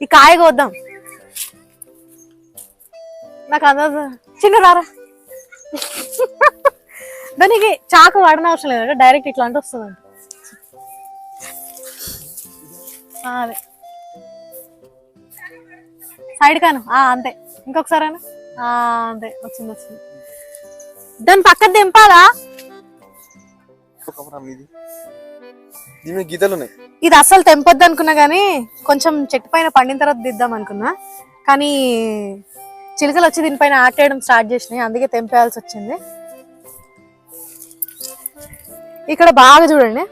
ఈ కాయ కోద్దాం. నాకు అందదు చిన్న రారా. దానికి చాకు వాడన అవసరం లేదు డైరెక్ట్ ఇట్లా అంటే వస్తుంది అదే. సైడ్ కాను. ఆ, అంతే. ఇంకొకసారి అంతే. వచ్చింది వచ్చింది. దాని పక్కన దింపాలా? కమరా గీతలు ఉన్నాయి. ఇది అసలు తెంపొద్దు అనుకున్నా కానీ కొంచెం చెట్టు పైన పండిన తర్వాత దిద్దాం అనుకున్నా. కానీ చిలుకలు వచ్చి దీనిపైన ఆటేయడం స్టార్ట్ చేసినాయి. అందుకే తెంపేయాల్సి వచ్చింది. ఇక్కడ బాగా చూడండి.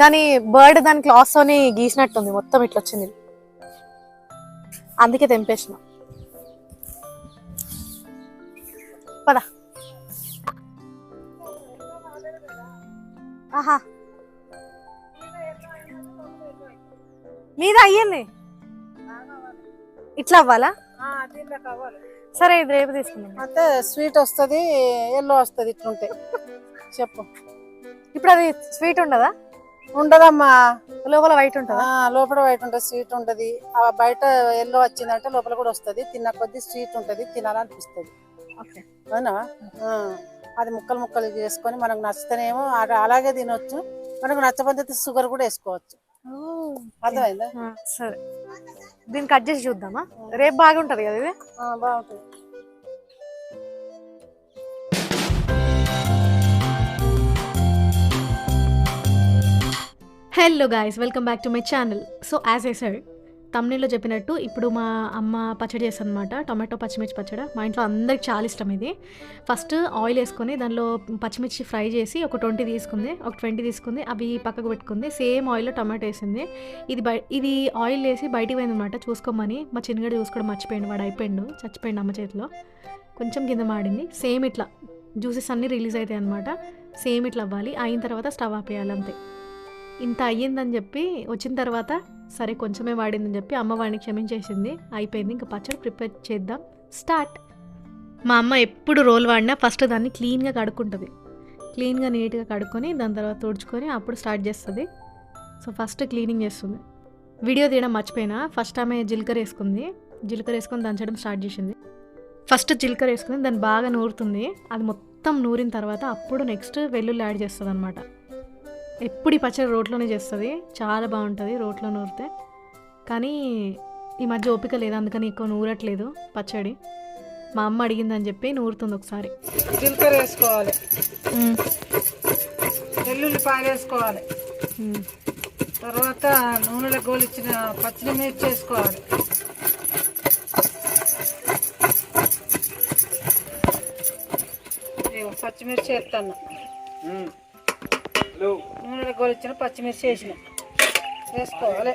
దాని బర్డ్ దాని క్లాస్తోని గీసినట్టుంది. మొత్తం ఇట్లా వచ్చింది. అందుకే తెంపేసిన. పదా. ఆహా. మీద అయ్యింది ఇట్లా అవ్వాలా? సరే ఇది రేపు తీసుకుందాం. అంటే స్వీట్ వస్తుంది ఎల్లో వస్తుంది ఇట్లుంటే. చెప్పు. ఇప్పుడు అది స్వీట్ ఉండదా? ఉండదమ్మా. లోపల వైట్ ఉంటుందా? లోపల వైట్ ఉంటుంది స్వీట్ ఉంటది. బయట ఎల్లో వచ్చిందంటే లోపల కూడా వస్తుంది. తిన్న కొద్దీ స్వీట్ ఉంటది తినాలనిపిస్తుంది. ఓకే. అవునా? అది ముక్కలు ముక్కలు చేసుకొని మనకు నచ్చితేనేమో అలా- అలాగే తినొచ్చు. మనకు నచ్చబద్ధతి షుగర్ కూడా వేసుకోవచ్చు. అర్థమైందా? సరే. దీన్ని కట్ చేసి చూద్దామా? రేపు బాగుంటది కదా ఇది? ఆ, బాగుంటుంది. Hello guys welcome back to my channel so as I said తమ్నీలో చెప్పినట్టు ఇప్పుడు మా అమ్మ పచ్చడి చేస్తాను అనమాట టొమాటో పచ్చిమిర్చి పచ్చడి. మా ఇంట్లో అందరికి చాలా ఇష్టం ఇది. ఫస్ట్ ఆయిల్ వేసుకొని దానిలో పచ్చిమిర్చి ఫ్రై చేసి ఒక ట్వంటీ తీసుకుంది ఒక ట్వంటీ తీసుకుంది అవి పక్కకు పెట్టుకుంది. సేమ్ ఆయిల్లో టొమాటో వేసింది. ఇది బయ ఇది ఆయిల్ వేసి బయటికి పోయింది అనమాట చూసుకోమని. మా చిన్నగడు చూసుకోవడం మర్చిపోయింది వాడు అయిపోయిండు చచ్చిపోయిండు అమ్మ చేతిలో. కొంచెం కింద మాడింది. సేమ్ ఇట్లా. జ్యూసెస్ అన్నీ రిలీజ్ అవుతాయి అనమాట సేమ్ ఇట్లా అవ్వాలి. అయిన తర్వాత స్టవ్ ఆపేయాలి అంతే. ఇంత అయ్యిందని చెప్పి వచ్చిన తర్వాత సరే కొంచెమే వాడిందని చెప్పి అమ్మ వాడిని క్షమించేసింది. అయిపోయింది. ఇంకా పచ్చడి ప్రిపేర్ చేద్దాం. స్టార్ట్. మా అమ్మ ఎప్పుడు రోల్ వాడినా ఫస్ట్ దాన్ని క్లీన్గా కడుక్కుంటుంది. క్లీన్గా నీట్గా కడుక్కొని దాని తర్వాత తుడుచుకొని అప్పుడు స్టార్ట్ చేస్తుంది. సో ఫస్ట్ క్లీనింగ్ చేస్తుంది. వీడియో తీయడం మర్చిపోయినా ఫస్ట్ ఆమె జీలకర్ర వేసుకుంది. జీలకర్ర వేసుకొని దంచడం స్టార్ట్ చేసింది. ఫస్ట్ జీలకర్ర వేసుకుని దాన్ని బాగా నూరుతుంది. అది మొత్తం నూరిన తర్వాత అప్పుడు నెక్స్ట్ వెల్లుల్లి యాడ్ చేస్తుంది అనమాట ఎప్పుడు ఈ పచ్చడి రోట్లోనే చేస్తుంది. చాలా బాగుంటుంది రోట్లో నూరితే. కానీ ఈ మధ్య ఓపిక లేదు అందుకని ఎక్కువ నూరట్లేదు పచ్చడి. మా అమ్మ అడిగిందని చెప్పి నూరుతుంది ఒకసారి. జీలకర్ర వేసుకోవాలి. వెల్లుల్లిపాయలు వేసుకోవాలి. తర్వాత నూనెలో గోలిచ్చిన పచ్చిమిర్చి వేసుకోవాలి ఇదిగో పచ్చిమిర్చి వేస్తాను నూనెలో గోలిచ్చిన పచ్చిమిర్చి వేసిన. వేసుకోవాలి.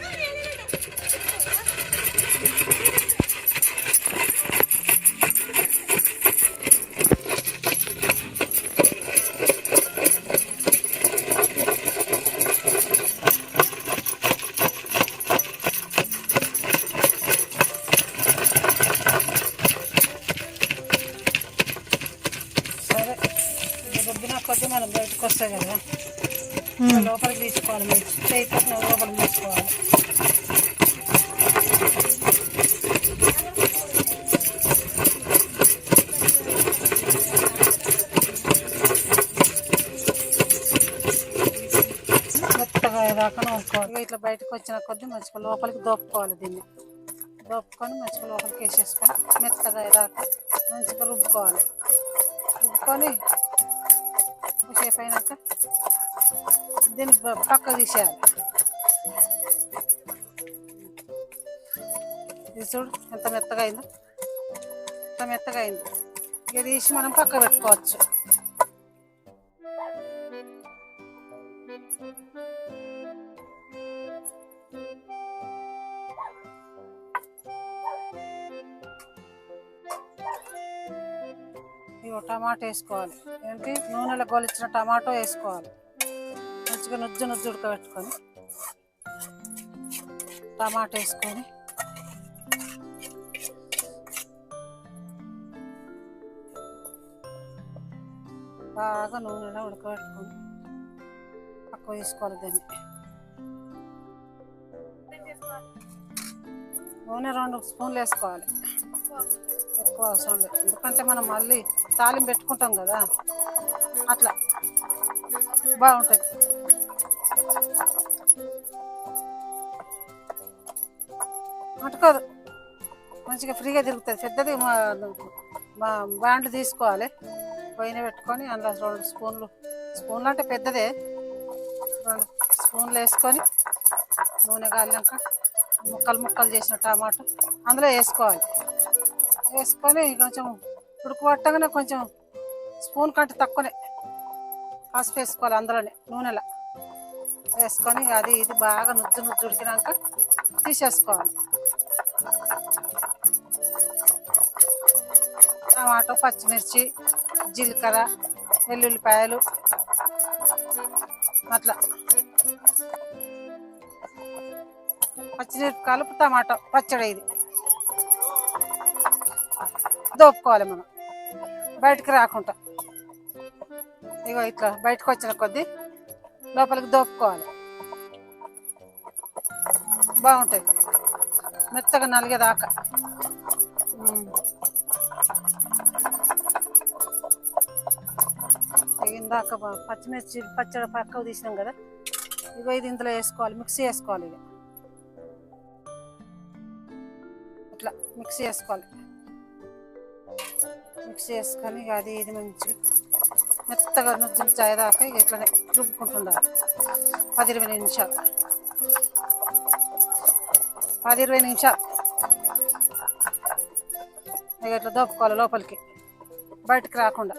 బయటకు వచ్చిన కొద్ది మంచిగా లోపలికి దోపుకోవాలి దీన్ని. దోపుకొని మంచిగా లోపలికి వేసేసుకొని మెత్తగా ఇలాక మంచిగా రుబ్బుకోవాలి. రుబ్బుకొని సేపు అయినాక దీన్ని పక్క తీసేయాలి. ఇది చూడు ఎంత మెత్తగా అయిందో. ఎంత మెత్తగా అయింది. ఇక తీసి మనం పక్క పెట్టుకోవచ్చు. టమాటా వేసుకోవాలి. ఏంటి? నూనెలో గోలిచ్చిన టమాటో వేసుకోవాలి. మంచిగా నుజ్జు నుజ్జు ఉడకబెట్టుకొని టమాటా వేసుకొని బాగా నూనెలో ఉడకబెట్టుకొని పక్క వేసుకోవాలి దాన్ని. నూనె రెండు స్పూన్లు వేసుకోవాలి. ఎక్కువ అవసరం లేదు. ఎందుకంటే మనం మళ్ళీ తాలింపు పెట్టుకుంటాం కదా అట్లా బాగుంటుంది. అంటుకోదు మంచిగా ఫ్రీగా తిరుగుతుంది. పెద్దది మా తీసుకోవాలి. పోయిన పెట్టుకొని అందులో రెండు స్పూన్లు స్పూన్లు అంటే పెద్దదే. రెండు స్పూన్లు వేసుకొని నూనె కాలినాక ముక్కలు ముక్కలు చేసిన టమాటో అందులో వేసుకోవాలి. వేసుకొని కొంచెం ఉడుకు పట్టగానే కొంచెం స్పూన్ కంటే తక్కువనే పసుపు వేసుకోవాలి అందులోనే నూనెలో. వేసుకొని అది ఇది బాగా నుజ్జు నుజ్జు ఉడికినాక తీసేసుకోవాలి. టమాటో పచ్చిమిర్చి జీలకర్ర వెల్లుల్లిపాయలు అట్లా. పచ్చిమిరపకాయలు టమాటో పచ్చడి ఇది. దోపుకోవాలి మనం. బయటకు రాకుండా. ఇగో ఇట్లా బయటకు వచ్చిన కొద్దీ లోపలికి దోపుకోవాలి. బాగుంటుంది మెత్తగా నలిగేదాకా. ఇందాక పచ్చిమిర్చి పచ్చడి పక్కకు తీసినాం కదా. ఇగో ఇది ఇందులో వేసుకోవాలి మిక్సీ వేసుకోవాలి ఇక మిక్సీ చేసుకోవాలి. మిక్సీ చేసుకొని ఇక అది ఇది మంచిగా మెత్తగా నుజ్జులు చాయదాకా ఇక ఇట్లనే రుబ్బుకుంటుండాలి. పది ఇరవై నిమిషాలు. పది ఇరవై నిమిషాలు. ఇక ఇట్లా దోపుకోవాలి లోపలికి. బయటకు రాకుండా.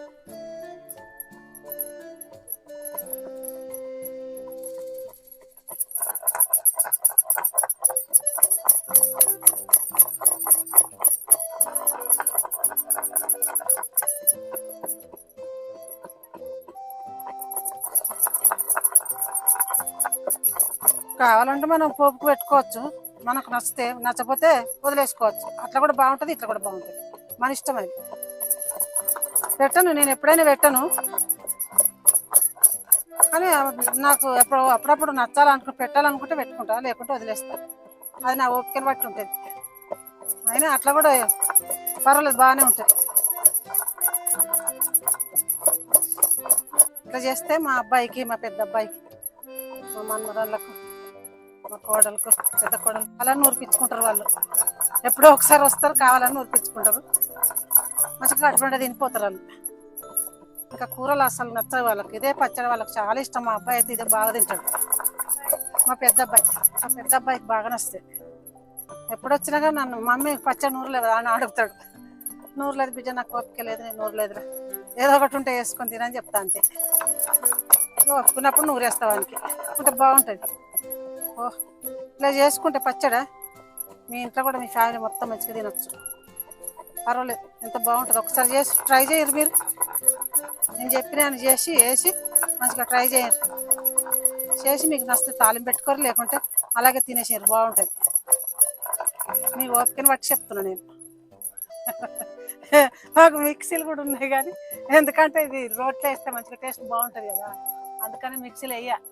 కావాలంటే మనం పోపుకు పెట్టుకోవచ్చు. మనకు నచ్చితే నచ్చపోతే వదిలేసుకోవచ్చు. అట్లా కూడా బాగుంటుంది ఇట్లా కూడా బాగుంటుంది. మన ఇష్టం అది. పెట్టను నేను ఎప్పుడైనా పెట్టను. కానీ నాకు ఎప్పుడు అప్పుడప్పుడు నచ్చాలనుకుంటే పెట్టాలనుకుంటే పెట్టుకుంటా లేకుంటే వదిలేస్తాను అది నా ఓపికను బట్టి ఉంటుంది. అయినా అట్లా కూడా పర్వాలేదు బాగానే ఉంటుంది. ఇట్లా చేస్తే మా అబ్బాయికి మా పెద్ద అబ్బాయికి మా మన్మరాళ్ళకు ఒక కోడలకు పెద్ద కోడలు అలా నూరిపించుకుంటారు వాళ్ళు. ఎప్పుడో ఒకసారి వస్తారు కావాలని నూరిపించుకుంటారు మంచిగా అటువంటి తినిపోతారు వాళ్ళు. ఇంకా కూరలు అసలు నచ్చవు వాళ్ళకి. ఇదే పచ్చడి వాళ్ళకి చాలా ఇష్టం. మా అబ్బాయి అయితే ఇదే బాగా తింటాడు. మా పెద్ద అబ్బాయి. మా పెద్ద అబ్బాయికి బాగా నచ్చుతాయి. ఎప్పుడు వచ్చినా కానీ నన్ను మమ్మీ పచ్చడి నూరలేదు అని అడుగుతాడు. నూరలేదు బిడ్డ నాకు ఓపిక లేదు నేను నూరలేదురా ఏదో ఒకటి ఉంటే వేసుకొని తినని చెప్తా అంతే. ఒప్పుకున్నప్పుడు నూరేస్తావు వానికి. అంటే బాగుంటుంది. ఓ ఇలా చేసుకుంటే పచ్చడా? మీ ఇంట్లో కూడా మీ ఫ్యామిలీ మొత్తం మంచిగా తినొచ్చు. పర్వాలేదు ఎంత బాగుంటుంది ఒకసారి చేసి ట్రై చేయరు మీరు. నేను చెప్పినాను చేసి వేసి మంచిగా ట్రై చేయరు చేసి మీకు నచ్చితే తాలింపు పెట్టుకోరు లేకుంటే అలాగే తినేసారు బాగుంటుంది. మీ ఓపికని బట్టి చెప్తున్నా నేను. మాకు మిక్సీలు కూడా ఉన్నాయి కానీ ఎందుకంటే ఇది రోట్లో వేస్తే మంచిగా టేస్ట్ బాగుంటుంది కదా. అందుకని మిక్సీలు వేయాలి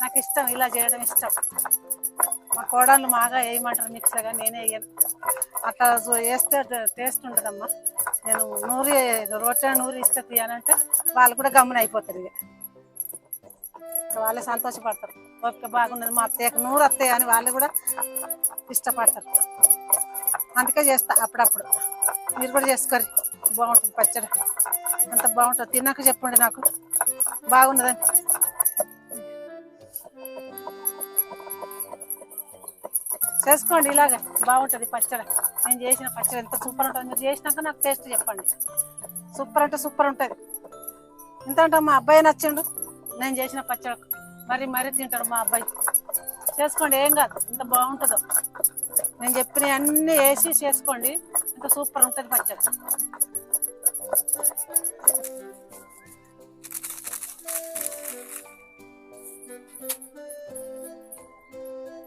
నాకు ఇష్టం ఇలా చేయడం ఇష్టం. మా కోడళ్ళు మాగా వేయమంటారు మిక్సీలో కానీ నేనే వేయను అట్లా వేస్తే టేస్ట్ ఉంటుందమ్మా. నేను నూరి రోట్లో నూరి ఇస్తే తీయాలంటే వాళ్ళు కూడా గమ్మున అయిపోతారు ఇక. ఇక వాళ్ళే సంతోషపడతారు. ఓపిక బాగున్నది మా అత్తయ్యకు నూరు అత్తయ్య అని వాళ్ళు కూడా ఇష్టపడతారు. అందుకే చేస్తా అప్పుడప్పుడు. మీరు కూడా చేసుకోరు బాగుంటుంది పచ్చడి. అంత బాగుంటుంది తిన్నాక చెప్పండి నాకు. బాగున్నదని చేసుకోండి ఇలాగ. బాగుంటుంది పచ్చడి. నేను చేసిన పచ్చడి ఎంత సూపర్ ఉంటుంది మీరు చేసినాక నాకు టేస్ట్ చెప్పండి. సూపర్ అంటే సూపర్ ఉంటుంది. ఎంత అంటే మా అబ్బాయి నచ్చిండు. నేను చేసిన పచ్చడి మరి మరీ తింటాడు మా అబ్బాయి. చేసుకోండి ఏం కాదు. ఇంత బాగుంటుందో. నేను చెప్పిన అన్నీ వేసి చేసుకోండి. ఇంత సూపర్ ఉంటుంది పచ్చడి.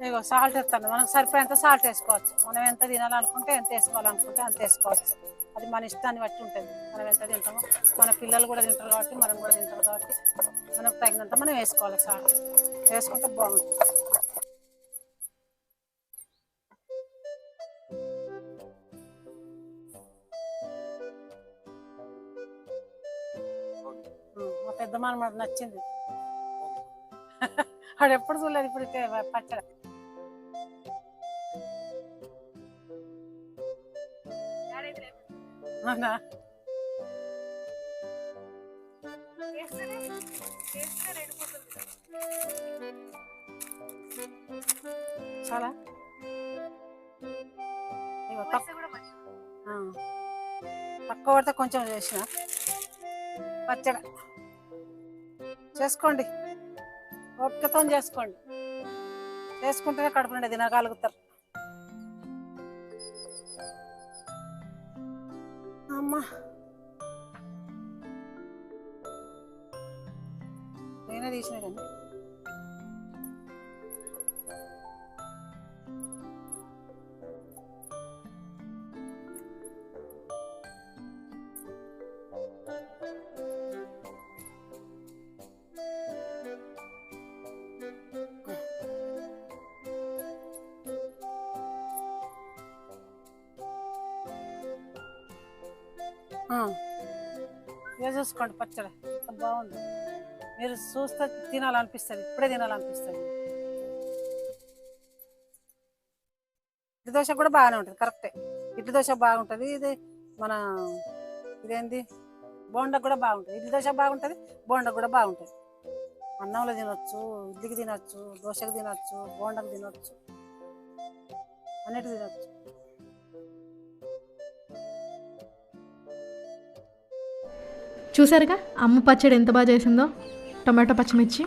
ఇగో సాల్ట్ వేస్తాను మనకు సరిపోయేంత సాల్ట్ వేసుకోవచ్చు. మనం ఎంత తినాలనుకుంటే ఎంత వేసుకోవాలనుకుంటే అంత వేసుకోవచ్చు. అది మన ఇష్టాన్ని బట్టి ఉంటుంది. మనం ఎంత తింటామో మన పిల్లలు కూడా తింటారు కాబట్టి మనం కూడా తింటాం కాబట్టి మనకు తగినంత మనం వేసుకోవాలి సాల్ట్. వేసుకుంటే బాగుంటుంది. మా పెద్ద మనకు నచ్చింది. ఆడు ఎప్పుడు చూడలేదు ఇప్పుడు పచ్చడి. అవునా? చాలా? తక్కువ తక్కువ పడితే కొంచెం చేసిన. పచ్చడి. చేసుకోండి. ఓపికతో చేసుకోండి. చేసుకుంటేనే కడుపు నిండా తినగలుగుతారు అమ్మా. నేనే తీసిన కానీ. ఆ. చూసుకోండి పచ్చడి. బాగుంది. మీరు చూస్తే తినాలనిపిస్తుంది. ఇప్పుడే తినాలనిపిస్తుంది. ఇడ్లీ దోశ కూడా బాగానే ఉంటుంది. కరెక్టే. ఇడ్లీ దోశ బాగుంటుంది. ఇది మన ఇదేంది? బోండా కూడా బాగుంటుంది. ఇడ్లీ దోశ బాగుంటుంది. బోండా కూడా బాగుంటుంది. అన్నంలో తినొచ్చు ఇడ్లీకి తినొచ్చు దోశకు తినొచ్చు బోండకు తినొచ్చు. అన్నిటికి తినొచ్చు. చూసారుగా? అమ్మ పచ్చడి ఎంత బాగా చేసిందో? టొమాటో పచ్చిమిర్చి.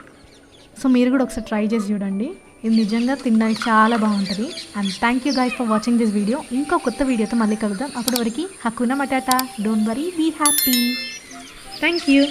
సో మీరు కూడా ఒకసారి ట్రై చేసి చూడండి. ఇది నిజంగా తినడానికి చాలా బాగుంటుంది. And thank you guys for watching this video ఇంకో కొత్త వీడియోతో మళ్ళీ కలుద్దాం. అప్పటి వరకు hakuna matata. Don't worry be happy thank you